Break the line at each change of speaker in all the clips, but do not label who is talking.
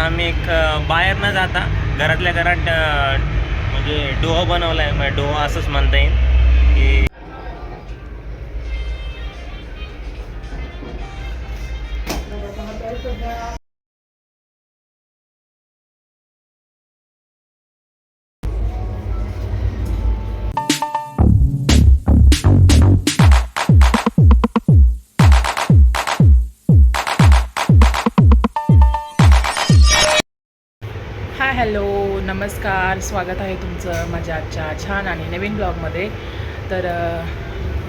असं आम्ही एक बाहेर न जाता. घरातल्या घरात म्हणजे डोहा बनवला आहे म्हणजे डोहा असंच म्हणता येईल. की
नमस्कार स्वागत आहे तुमचं माझ्या आजच्या छान आणि नवीन ब्लॉगमध्ये. तर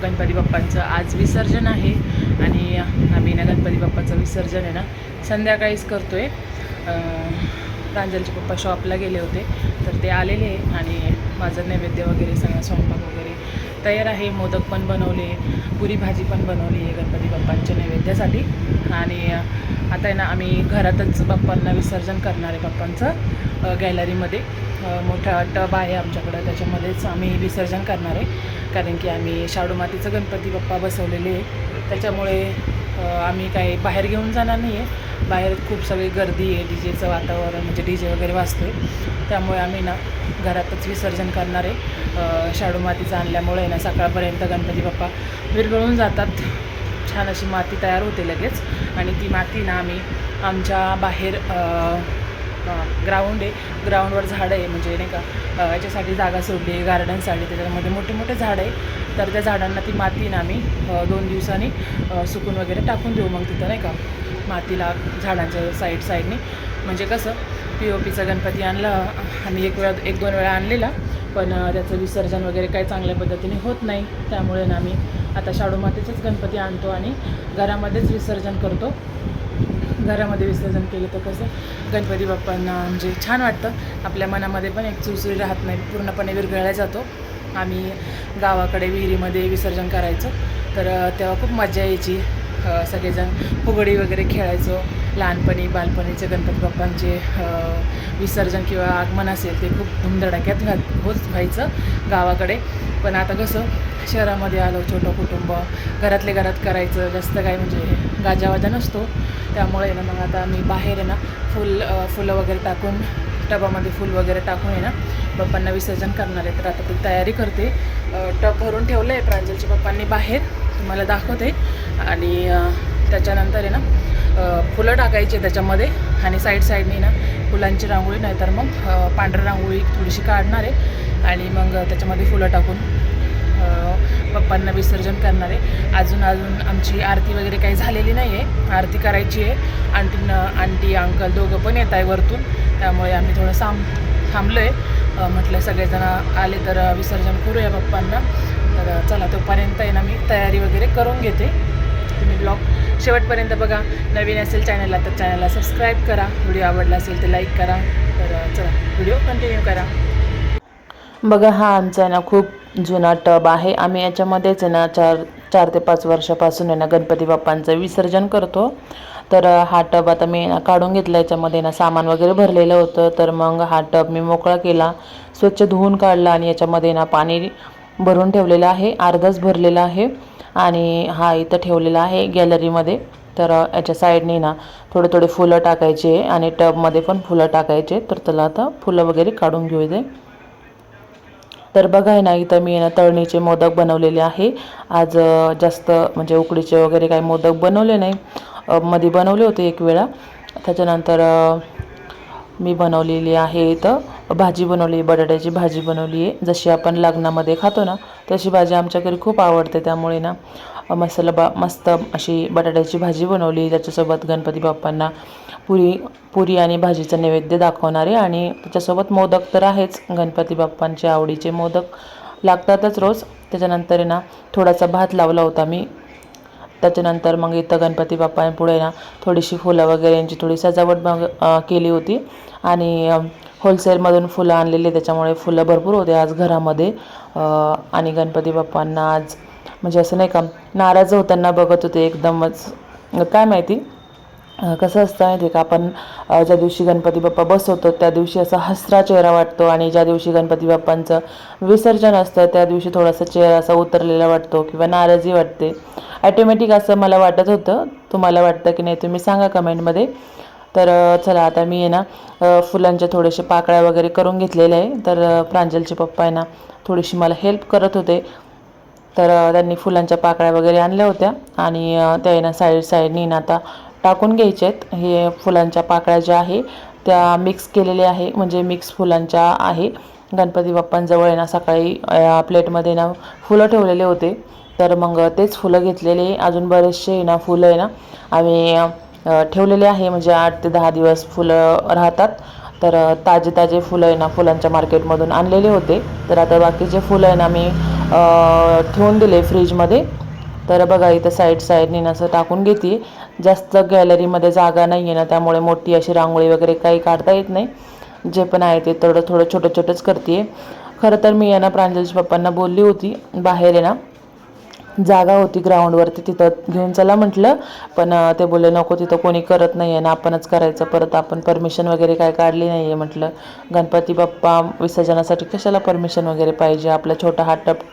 गणपती बाप्पांचं आज विसर्जन आहे आणि आम्ही ना गणपती बाप्पाचं विसर्जन आहे ना संध्याकाळीच करतो आहे प्रांजलचे पप्पा शॉपला गेले होते तर ते आलेले आहे आणि माझं नैवेद्य वगैरे सगळं स्वयंपाक वगैरे तयार आहे. मोदक पण बनवले पुरी भाजी पण बनवली आहे गणपती बाप्पांच्या नैवेद्यासाठी. आणि आता आहे ना आम्ही घरातच बाप्पांना विसर्जन करणार आहे बाप्पांचं गॅलरीमध्ये. मोठा टब आहे आमच्याकडं. त्याच्यामध्येच आम्ही विसर्जन करणार आहे. कारण की आम्ही शाडू मातीचं गणपती बाप्पा बसवलेले आहे. त्याच्यामुळे आम्ही काही बाहेर घेऊन जाणार नाही आहे बाहेर खूप सगळी गर्दी आहे. डी जेचं वातावरण म्हणजे डी जे वगैरे वाजतो आहे त्यामुळे आम्ही ना घरातच विसर्जन करणार आहे. शाडू मातीचं आणल्यामुळे ना सकाळपर्यंत गणपती बाप्पा विरघळून जातात. छान अशी माती तयार होते लगेच. आणि ती माती ना आम्ही आमच्या बाहेर ग्राउंड आहे. ग्राउंडवर झाडं आहे म्हणजे नाही का याच्यासाठी जागा सोडली आहे गार्डनसाठी त्याच्यामध्ये मोठे मोठे झाडं आहे. तर त्या झाडांना ती माती ना आम्ही दोन दिवसांनी सुकून वगैरे टाकून देऊ मग तिथं नाही का. मातीला झाडांच्या साईड साईडने म्हणजे कसं पी ओ पीचा गणपती आणला आम्ही एक वेळा एक दोन वेळा आणलेला पण त्याचं विसर्जन वगैरे काही चांगल्या पद्धतीने होत नाही. त्यामुळे ना आम्ही आता शाडू मातीचेच गणपती आणतो आणि घरामध्येच विसर्जन करतो. घरामध्ये विसर्जन केलं तर कसं? गणपती बाप्पांना म्हणजे छान वाटतं. आपल्या मनामध्ये पण एक चुरचुरी राहत नाही. पूर्णपणे विरघळला जातो. आम्ही गावाकडे विहिरीमध्ये विसर्जन करायचो. तर तेव्हा खूप मजा यायची. सगळेजण फुगडी वगैरे खेळायचो. लहानपणी बालपणीचे गणपती बाप्पांचे विसर्जन किंवा आगमन असेल ते खूप धुमधडाक्यात व्हा होत व्हायचं गावाकडे. पण आता कसं शहरामध्ये आलो छोटं कुटुंब घरातले घरात करायचं जास्त काय म्हणजे गाजावाजा नसतो. त्यामुळे ना मग आता मी बाहेर आहे ना फुल फुलं वगैरे टाकून टबामध्ये फुल वगैरे टाकून आहे ना बाप्पांना विसर्जन करणार आहे. तर आता ती तयारी करते. टब भरून ठेवलं आहे प्रांजलच्या पप्पांनी बाहेर. तुम्हाला दाखवते. आणि त्याच्यानंतर आहे ना फुलं टाकायची त्याच्यामध्ये. आणि साईड साईडनी ना फुलांची रांगोळी नाही तर मग पांढरी रांगोळी थोडीशी काढणार आहे. आणि मग त्याच्यामध्ये फुलं टाकून पप्पांना विसर्जन करणार आहे. अजून अजून आमची आरती वगैरे काही झालेली नाही आहे. आरती करायची आहे. आंटी आंटी अंकल दोघं पण येत आहे वरतून. त्यामुळे आम्ही थोडं साम थांबलो आहे म्हटलं सगळेजण आले तर विसर्जन करूया पप्पांना. तर चला तोपर्यंत आहे ना मी तयारी वगैरे करून घेते. तुम्ही ब्लॉग शेवटपर्यंत बघा नवीन असेल चॅनलला तर चॅनलला सबस्क्राईब करा. व्हिडिओ आवडला असेल तर लाईक करा. तर चला व्हिडिओ कंटिन्यू करा.
बघा हा आमचा ना खूप जुना टब आहे. आम्ही याच्यामध्येच आहे ना चार चार ते पाच वर्षापासून आहे ना गणपती बाप्पांचं विसर्जन करतो. तर हा टब आता मी ना काढून घेतला. याच्यामध्ये ना सामान वगैरे भरलेलं होतं. तर मग हा टब मी मोकळा केला स्वच्छ धुवून काढला आणि याच्यामध्ये ना पाणी भरून ठेवलेलं आहे. अर्धच भरलेलं आहे. आणि हा इथं ठेवलेला आहे गॅलरीमध्ये. तर याच्या साईडने ना थोडे थोडे फुलं टाकायचे आणि टबमध्ये पण फुलं टाकायचे तर त्याला आता फुलं वगैरे काढून घेऊ दे तर बघाय ना इथं मी ना तळणीचे मोदक बनवलेले आहे. आज जास्त म्हणजे उकडीचे वगैरे काही मोदक बनवले नाही. मध्ये बनवले होते एक वेळा. त्याच्यानंतर मी बनवलेली आहे इथं. भाजी बनवली बटाट्याची भाजी बनवली आहे. जशी आपण लग्नामध्ये खातो ना तशी भाजी आमच्या घरी खूप आवडते. त्यामुळे ना मसाला बा मस्त अशी बटाट्याची भाजी बनवली. त्याच्यासोबत गणपती बाप्पांना पुरी पुरी आणि भाजीचं नैवेद्य दाखवणारे आणि त्याच्यासोबत मोदक तर आहेच. गणपती बाप्पांचे आवडीचे मोदक लागतातच रोज. त्याच्यानंतर आहे ना थोडासा भात लावला होता मी. त्याच्यानंतर मग इथं गणपती बाप्पांपुढे ना थोडीशी फुलं वगैरे यांची थोडी सजावट मग केली होती. आणि होलसेलमधून फुलं आणलेली त्याच्यामुळे फुलं भरपूर होते आज घरामध्ये. आणि गणपती बाप्पांना आज म्हणजे असं नाही का नाराज होताना बघत होते एकदमच. काय माहिती? कसं असतं माहिती आहे का आपण ज्या दिवशी गणपती बाप्पा बसवतो त्या दिवशी असा हसरा चेहरा वाटतो आणि ज्या दिवशी गणपती बाप्पांचं विसर्जन असतं त्या दिवशी थोडासा चेहरा असा उतरलेला वाटतो किंवा नाराजी वाटते. ॲटोमॅटिक असं मला वाटत होतं. तुम्हाला वाटतं की नाही तुम्ही सांगा कमेंटमध्ये तर चला आता मी आहे ना फुलांच्या थोडेसे पाकळ्या वगैरे करून घेतलेले आहे. तर प्रांजलचे पप्पा आहे ना थोडीशी मला हेल्प करत होते. तर त्यांनी फुलांच्या पाकळ्या वगैरे आणल्या होत्या. आणि त्या आहे ना साईड साईडनी ना आता टाकून घ्यायचे आहेत. हे फुलांच्या पाकळ्या ज्या आहे त्या मिक्स केलेल्या आहे. म्हणजे मिक्स फुलांच्या आहे. गणपती बाप्पांजवळ आहे ना सकाळी प्लेटमध्ये ना फुलं ठेवलेले होते. तर मग तेच फुलं घेतलेले. अजून बरेचसे आहे ना फुलं आहे ना आम्ही ठेवलेले आहे. म्हणजे आठ ते दहा दिवस फुलं राहतात. तर ताजे ताजे फुलं आहे ना फुलांच्या मार्केटमधून आणलेले होते. तर आता बाकीचे फुलं आहे ना मी ठेवून दिले फ्रीजमध्ये. तर बघा इथं साईड साईडने असं टाकून घेते. जास्त गॅलरीमध्ये जागा नाही आहे ना त्यामुळे मोठी अशी रांगोळी वगैरे काही काढता येत नाही. जे पण आहे ते थोडं थोडं छोटं छोटंच करते. खरं तर मी यांना प्रांजलच्या पप्पांना बोलली होती बाहेर आहे ना. जागा होती ग्राउंडवरती तिथं घेऊन चला म्हटलं. पण ते बोलले नको तिथं कोणी करत नाही आहे ना आपणच करायचं. परत आपण परमिशन वगैरे काय काढली नाही आहे म्हटलं. गणपती बाप्पा विसर्जनासाठी कशाला परमिशन वगैरे पाहिजे? आपला छोटा हा टप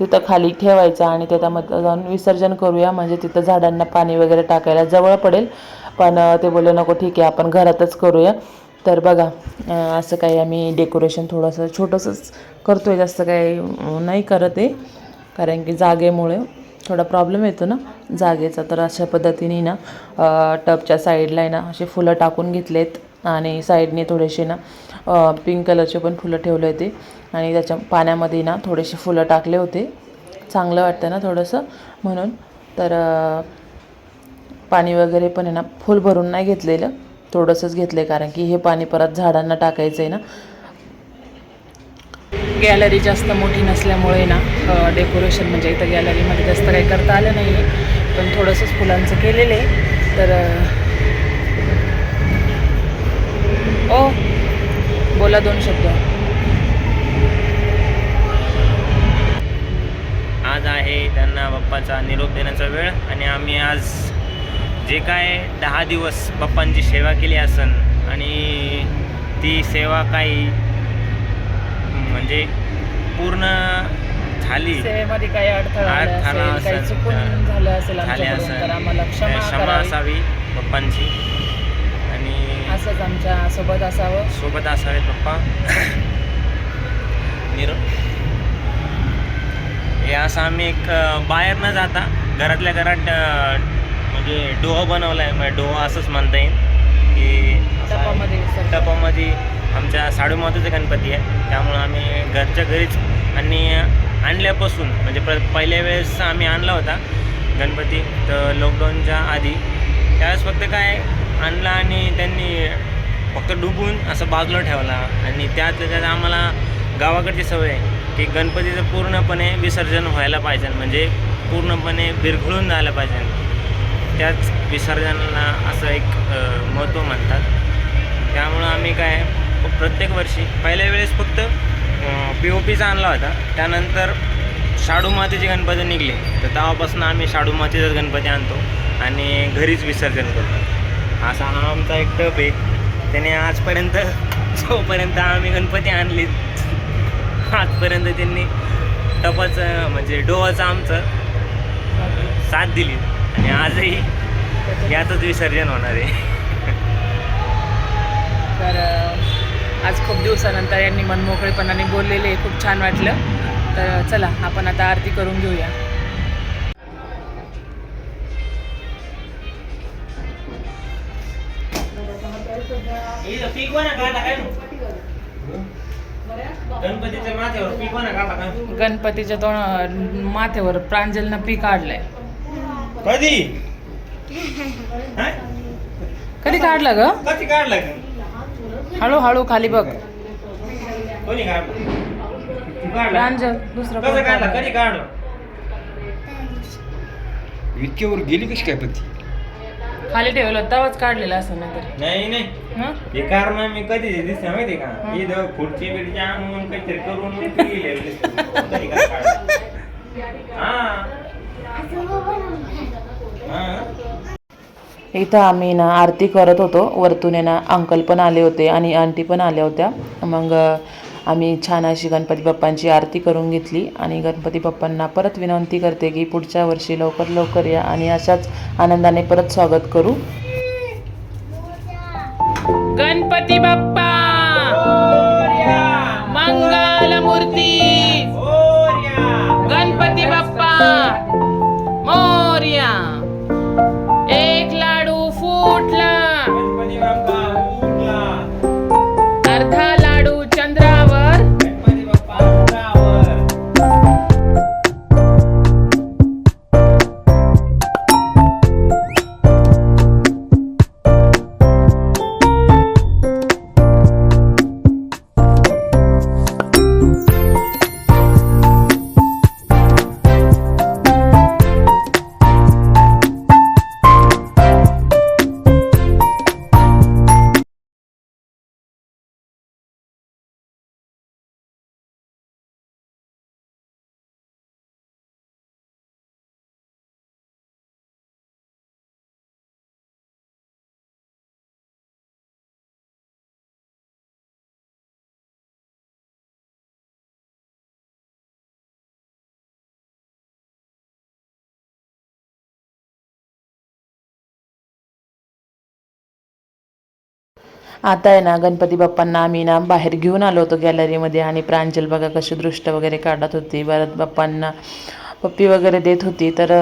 तिथं खाली ठेवायचा आणि त्याच्यामध्ये जाऊन विसर्जन करूया. म्हणजे तिथं झाडांना पाणी वगैरे टाकायला जवळ पडेल. पण ते बोलले नको ठीक आहे आपण घरातच करूया. तर बघा असं काही आम्ही डेकोरेशन थोडंसं छोटंसंच करतो आहे जास्त काही नाही करत आहे. कारण की जागेमुळे थोडा प्रॉब्लेम येतो ना जागेचा. तर अशा पद्धतीने ना टबच्या साईडला आहे ना असे फुलं टाकून घेतलेत. आणि साईडने थोडेसे ना पिंक कलरचे पण फुलं ठेवले होते. आणि त्याच्या पाण्यामध्ये ना थोडेसे फुलं टाकले होते. चांगलं वाटतं ना थोडंसं म्हणून. तर पाणी वगैरे पण आहे ना फुल भरून नाही घेतलेलं. थोडंसंच घेतलं आहे कारण की हे पाणी परत झाडांना टाकायचं आहे ना.
गॅलरी जास्त मोठी नसल्यामुळे ना डेकोरेशन म्हणजे इथं गॅलरीमध्ये जास्त काही करता आलं नाही आहे पण थोडंसंच फुलांचं केलेलं आहे. तर ओ बोला दोन शब्द.
आज आहे त्यांना बाप्पाचा निरोप देण्याचा वेळ आणि आम्ही आज जे काय दहा दिवस बाप्पांची सेवा केली असन आणि ती सेवा काही म्हणजे पूर्ण झाली.
सेवेमध्ये काही अडथळा काही चुकून झालं असेल आमच्याकडून तर आम्हाला क्षमा
क्षमा
करावी.
असावी बाप्पांची आणि
असंच आमच्यासोबत असावं.
सोबत असावेत बाप्पा निरोप हे असं आम्ही एक अं, बाहेर न जाता. घरातल्या घरात अं, म्हणजे डोह बनवला आहे म्हणजे डोह असंच म्हणता येईल. की असा
टपामध्ये विसर्जन.
टपामध्ये आमच्या साडूमातेचा गणपती आहे. त्यामुळं आम्ही घरच्या घरीच आणि आणल्यापासून म्हणजे प पहिल्या वेळेस आम्ही आणला होता गणपती तर लॉकडाऊनच्या आधी. त्यावेळेस फक्त काय आणला आणि त्यांनी फक्त डुबून असं बाजूला ठेवला. आणि त्यात त्यात आम्हाला गावाकडची सवय आहे की गणपतीचं पूर्णपणे विसर्जन व्हायला पाहिजे म्हणजे पूर्णपणे बिरघळून जायला पाहिजे. त्याच विसर्जनाला असं एक महत्त्व म्हणतात. त्यामुळं आम्ही काय प्रत्येक वर्षी. पहिल्या वेळेस फक्त पी ओ पीचा आणला होता. त्यानंतर शाडू मातीचे गणपती निघले. तर तेव्हापासून आम्ही शाडू मातीचाच गणपती आणतो आणि घरीच विसर्जन करतो. असा हा आमचा एक टप आहे. त्याने आजपर्यंत जोपर्यंत आम्ही गणपती आणले आजपर्यंत त्यांनी टपाचं म्हणजे डोवाचं आमचं साथ दिली. आणि आजही यातच विसर्जन होणार आहे.
तर आज खूप दिवसानंतर यांनी मनमोकळेपणाने बोललेले खूप छान वाटलं. तर चला आपण आता आरती करून घेऊया.
गणपतीच्या माथ्यावर पिकवा ना काढला का
गणपतीच्या तोंड माथ्यावर प्रांजलनं पी काढलंय.
कधी? हा?
कधी काढलं ग?
कधी काढला का
हळूहळू खाली बघ.
कोणी काढलं?
दुसरं
कसं काढला? कधी काढलं?
इतक्यावर गेली कशी काय पत्ती
खाली ठेवलं तेव्हाच काढलेलं असं नाही तरी.
नाही नाही.
हं?
हे कारण मी कधी दिसते माहिती का? इथं खुर्ची बिर्ची आणून काहीतरी करून मग ते गेले दिसते. कधी काय काढलं. हा हा
इथं आम्ही ना आरती करत होतो. वरतून आहे ना अंकल पण आले होते आणि आंटी पण आल्या होत्या. मग आम्ही छान अशी गणपती बाप्पांची आरती करून घेतली आणि गणपती बाप्पांना परत विनंती करते की पुढच्या वर्षी लवकर लवकर या आणि अशाच आनंदाने परत स्वागत करू.
गणपती बाप्पा! मंगल
आता आहे ना गणपती बाप्पांना आम्ही ना बाहेर घेऊन आलो होतो गॅलरीमध्ये आणि प्रांजल बघा कशी दृष्ट वगैरे काढत होती. भरत बाप्पांना पप्पी वगैरे देत होती. तर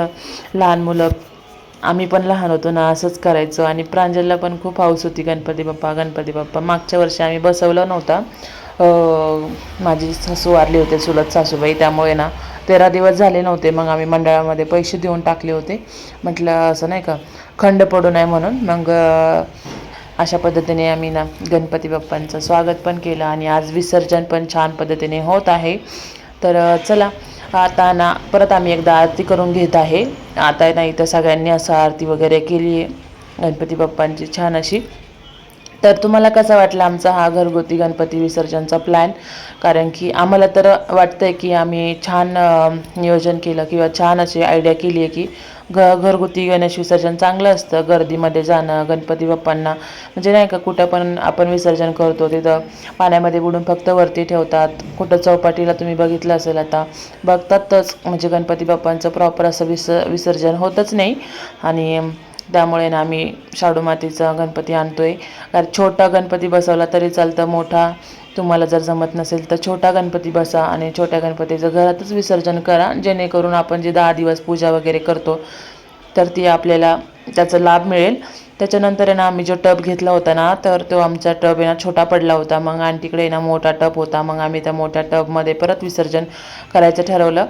लहान मुलं आम्ही पण लहान होतो ना असंच करायचो. आणि प्रांजलला पण खूप हाऊस होती गणपती बाप्पा गणपती बाप्पा. मागच्या वर्षी आम्ही बसवलं नव्हता. माझी सासू वारली होते सुलत सासूबाई. त्यामुळे ना तेरा दिवस झाले नव्हते. मग आम्ही मंडळामध्ये पैसे देऊन टाकले होते. म्हटलं असं नाही का खंड पडू नये म्हणून. मग अशा पद्धतीने आम्ही ना गणपती बाप्पांचं स्वागत पण केलं आणि आज विसर्जन पण छान पद्धतीने होत आहे. तर चला आता ना परत आम्ही एकदा आरती करून घेत आहे. आता नाही तर सगळ्यांनी असं आरती वगैरे केली आहे गणपती बाप्पांची छान अशी तर तुम्हाला कसा वाटला आमचा हा घरगुती गणपती विसर्जनचा प्लॅन कारण की आम्हाला तर वाटतंय की आम्ही छान नियोजन केलं किंवा छान अशी आयडिया केली आहे की घ घरगुती गणेश विसर्जन चांगलं असतं गर्दीमध्ये जाणं गणपती बाप्पांना म्हणजे नाही का कुठं पण आपण विसर्जन करतो तिथं पाण्यामध्ये बुडून फक्त वरती ठेवतात. कुठं चौपाटीला तुम्ही बघितलं असेल आता बघतातच. म्हणजे गणपती बाप्पांचं प्रॉपर असं विस विसर्जन होतच नाही. आणि त्यामुळे ना आम्ही शाडू मातीचा गणपती आणतोय. कारण छोटा गणपती बसवला तरी चालतं मोठा तुम्हाला जर जमत नसेल तर छोटा गणपती बसा आणि छोट्या गणपतीचं घरातच विसर्जन करा. जेणेकरून आपण जे दहा दिवस पूजा वगैरे करतो तर ती आपल्याला त्याचा लाभ मिळेल. त्याच्यानंतर आहे ना आम्ही जो टब घेतला होता ना तर तो आमचा टब आहे ना छोटा पडला होता. मग आणखीकडे आहे ना मोठा टब होता. मग आम्ही त्या मोठ्या टबमध्ये परत विसर्जन करायचं ठरवलं.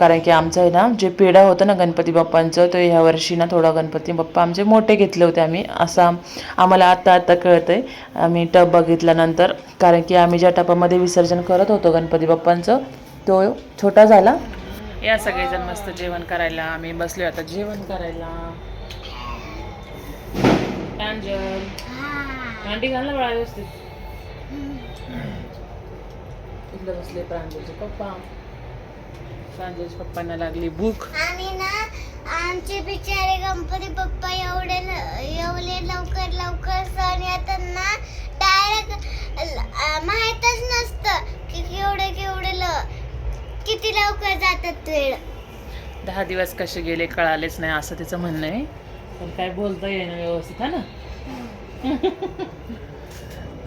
कारण की आमचं आहे ना जे पेढा होतं ना गणपती बाप्पांचं तर ह्या वर्षी ना थोडा गणपती बाप्पा आमचे मोठे घेतले होते आम्ही. असा आम्हाला आत्ता आत्ता कळतं आहे आम्ही टब बघितल्यानंतर कारण की आम्ही ज्या टबामध्ये विसर्जन करत होतो गणपती बाप्पांचं तो छोटा झाला.
या सगळेजण मस्त जेवण करायला. आम्ही बसलो आता जेवण करायला. घाल ना बाळा व्यवस्थित इथलं बसले प्रांजलचे पप्पा प्रांजलच्या पप्पांना लागली भूक
आणि ना आमचे बिचारे गणपती बाप्पा एवढे एवढे लवकर लवकर सण येतात ना डायरेक्ट माहीतच नसतं की केवढे केवढे ल किती लवकर जातात वेळ
दहा दिवस कसे गेले कळालेच नाही असं तिचं म्हणणं आहे. पण काय बोलता येईना व्यवस्थित हा ना?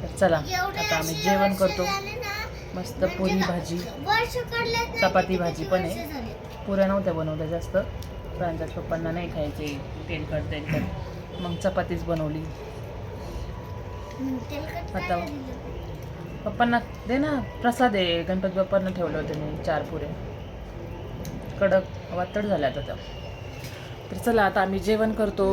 तर चला आता आम्ही जेवण करतो. मस्त पुरी भाजी चपाती भाजी पण आहे. पुऱ्या नव्हत्या बनवल्या जास्त. प्रांतात पप्पांना नाही खायचे तेलकट तेलकट. मग चपातीच बनवली. आता पप्पांना दे ना प्रसाद आहे. गणपती बाप्पांना ठेवलं होतं मी चार पुरे कडक वातड झाल्या आता. तर चला आता आम्ही जेवण करतो.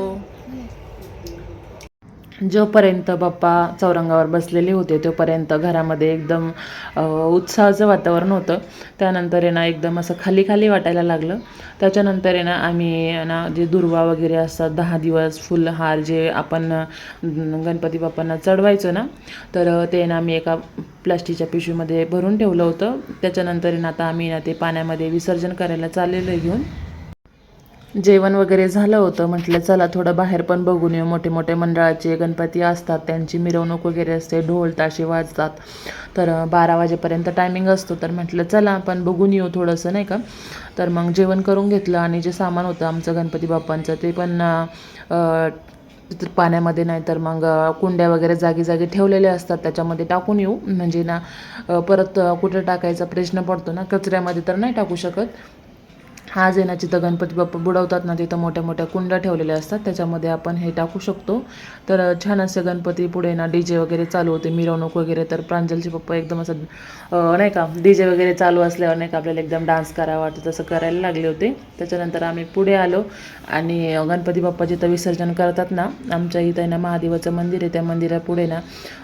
जोपर्यंत बाप्पा चौरंगावर बसलेले होते तोपर्यंत घरामध्ये एकदम उत्साहाचं वातावरण होतं. त्यानंतर आहे ना एकदम असं खाली खाली वाटायला लागलं. त्याच्यानंतर आहे ना आम्ही ना जे दुर्वा वगैरे असतात दहा दिवस फुलहार जे आपण गणपती बाप्पांना चढवायचो ना तर ते ना आम्ही एका प्लास्टिकच्या पिशवीमध्ये भरून ठेवलं होतं. त्याच्यानंतर ना आता आम्ही ना ते पाण्यामध्ये विसर्जन करायला चाललेलं घेऊन. जेवण वगैरे झालं होतं म्हटलं चला थोडं बाहेर पण बघून येऊ. मोठे मोठे मंडळाचे गणपती असतात त्यांची मिरवणूक वगैरे असते ढोल ताशे वाजतात. तर बारा वाजेपर्यंत टायमिंग असतो तर म्हटलं चला आपण बघून येऊ थोडंसं नाही का? तर मग जेवण करून घेतलं आणि जे सामान होतं आमचं गणपती बाप्पांचं ते पण पाण्यामध्ये नाही तर मग कुंड्या वगैरे जागी जागी ठेवलेल्या असतात त्याच्यामध्ये टाकून येऊ. म्हणजे ना परत कुठं टाकायचा प्रश्न पडतो ना कचऱ्यामध्ये तर नाही टाकू शकत. हा जे ना जिथं गणपती बाप्पा बुडवतात ना तिथं मोठ्या मोठ्या कुंड्या ठेवलेल्या असतात. त्याच्यामध्ये आपण हे टाकू शकतो. तर छान असे गणपती पुढे ना डी जे वगैरे चालू होते. मिरवणूक वगैरे तर प्रांजलचे पप्पा एकदम असं नाही का डी जे वगैरे चालू असल्यावर नाही का आपल्याला एकदम डान्स करावा वाटतं तसं करायला लागले होते. त्याच्यानंतर आम्ही पुढे आलो आणि गणपती बाप्पा जिथं विसर्जन करतात ना आमच्या इथं आहे ना महादेवाचं मंदिर आहे. त्या मंदिरापुढे ना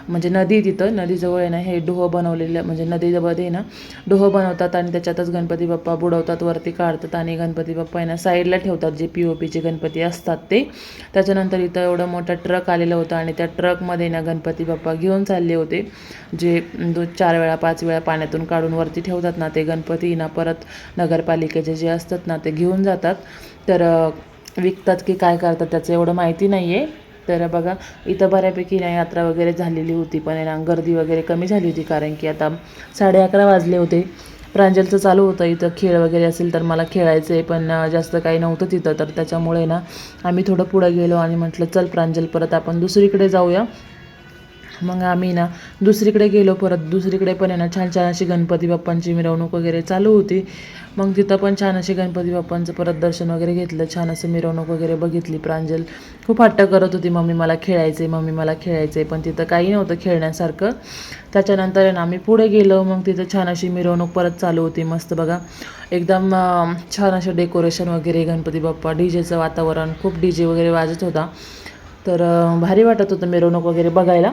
म्हणजे नदी तिथं नदीजवळ आहे ना हे डोह बनवलेलं म्हणजे नदीजवळ आहे ना डोह बनवतात आणि त्याच्यातच गणपती बाप्पा बुडवतात वरती काढतात. आणि गणपती बाप्पा यांना साईडला ठेवतात जे पी ओ पीचे गणपती असतात ते. त्याच्यानंतर इथं एवढं मोठा ट्रक आलेला होता आणि त्या ट्रकमध्ये ना गणपती बाप्पा घेऊन चालले होते. जे दो चार वेळा पाच वेळा पाण्यातून काढून वरती ठेवतात ना ते गणपती ना परत नगरपालिकेचे जे असतात ना ते घेऊन जातात. तर विकतात की काय करतात त्याचं एवढं माहिती नाही आहे तर बघा इथं बऱ्यापैकी ना यात्रा वगैरे झालेली होती पण आहे ना गर्दी वगैरे कमी झाली होती कारण की आता साडे अकरा वाजले होते. प्रांजलचं चालू होतं. इथं खेळ वगैरे असेल तर मला खेळायचं आहे पण जास्त काही नव्हतं तिथं. तर त्याच्यामुळे ना आम्ही थोडं पुढं गेलो आणि म्हटलं चल प्रांजल परत आपण दुसरीकडे जाऊया. मग आम्ही ना दुसरीकडे गेलो परत. दुसरीकडे पण आहे ना छान छान अशी गणपती बाप्पांची मिरवणूक वगैरे चालू होती. मग तिथं पण छान अशी गणपती बाप्पांचं परत दर्शन वगैरे घेतलं. छान असं मिरवणूक वगैरे बघितली प्रांजल. खूप हट्ट करत होती मम्मी मला खेळायचं आहे मम्मी मला खेळायचं आहे पण तिथं काही नव्हतं खेळण्यासारखं. त्याच्यानंतर आहे ना आम्ही पुढे गेलो. मग तिथं छान अशी मिरवणूक परत चालू होती. मस्त बघा. एकदम छान असं डेकोरेशन वगैरे गणपती बाप्पा डी जेचं वातावरण. खूप डी जे वगैरे वाजत होता. तर भारी वाटत होतं मिरवणूक वगैरे बघायला.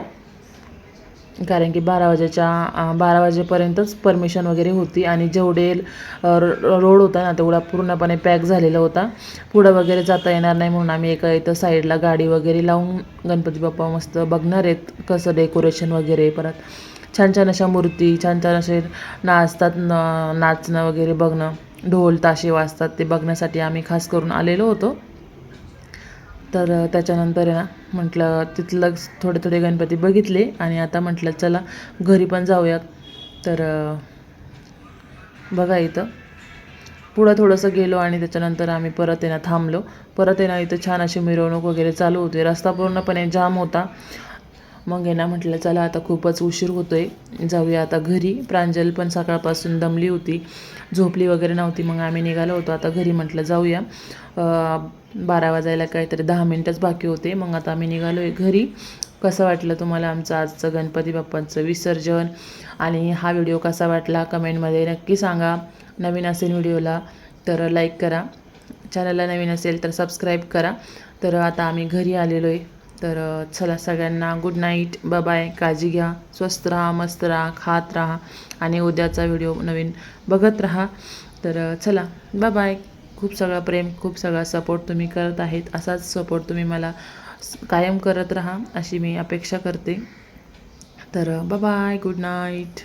कारण की बारा वाजेच्या बारा वाजेपर्यंतच परमिशन वगैरे होती आणि जेवढे रोड होता ना तेवढा पूर्णपणे पॅक झालेला होता. पुढं वगैरे जाता येणार नाही म्हणून आम्ही एका इथं साईडला गाडी वगैरे लावून गणपती बाप्पा मस्त बघणार आहेत कसं डेकोरेशन वगैरे परत. छान छान अशा मूर्ती छान छान असे नाचतात न नाचणं वगैरे बघणं. ढोल ताशे वाजतात ते बघण्यासाठी आम्ही खास करून आलेलो होतो. तर त्याच्यानंतर आहे ना म्हटलं तिथलं थोडे थोडे गणपती बघितले आणि आता म्हटलं चला घरी पण जाऊया तर बघा इथं. पुढं थोडंसं गेलो आणि त्याच्यानंतर आम्ही परत येणं थांबलो. परत येणं इथं छान अशी मिरवणूक वगैरे चालू होती. रस्ता पूर्णपणे जाम होता. मग यांना म्हटलं चला आता खूपच उशीर होतो आहे जाऊया आता घरी. प्रांजल पण सकाळपासून दमली होती. झोपली वगैरे नव्हती. मग आम्ही निघालो होतो. आता घरी म्हटलं जाऊया. बारा वाजायला काहीतरी दहा मिनटंच बाकी होते. मग आता आम्ही निघालो आहे घरी. कसं वाटलं तुम्हाला आमचं आजचं गणपती बाप्पांचं विसर्जन? आणि हा व्हिडिओ कसा वाटला? कमेंटमध्ये नक्की सांगा. नवीन असेल व्हिडिओला तर लाईक करा. चॅनलला नवीन असेल तर सबस्क्राईब करा. तर आता आम्ही घरी आलेलो आहे तर चला सगळ्यांना गुड नाईट बाय काळजी घ्या. स्वस्त राहा मस्त राहा खात राहा आणि उद्याचा व्हिडिओ नवीन बघत राहा. तर चला बाय खूप सगळा प्रेम खूप सगळा सपोर्ट तुम्ही करत आहेत. असाच सपोर्ट तुम्ही मला कायम करत राहा अशी मी अपेक्षा करते. तर बाय गुड नाईट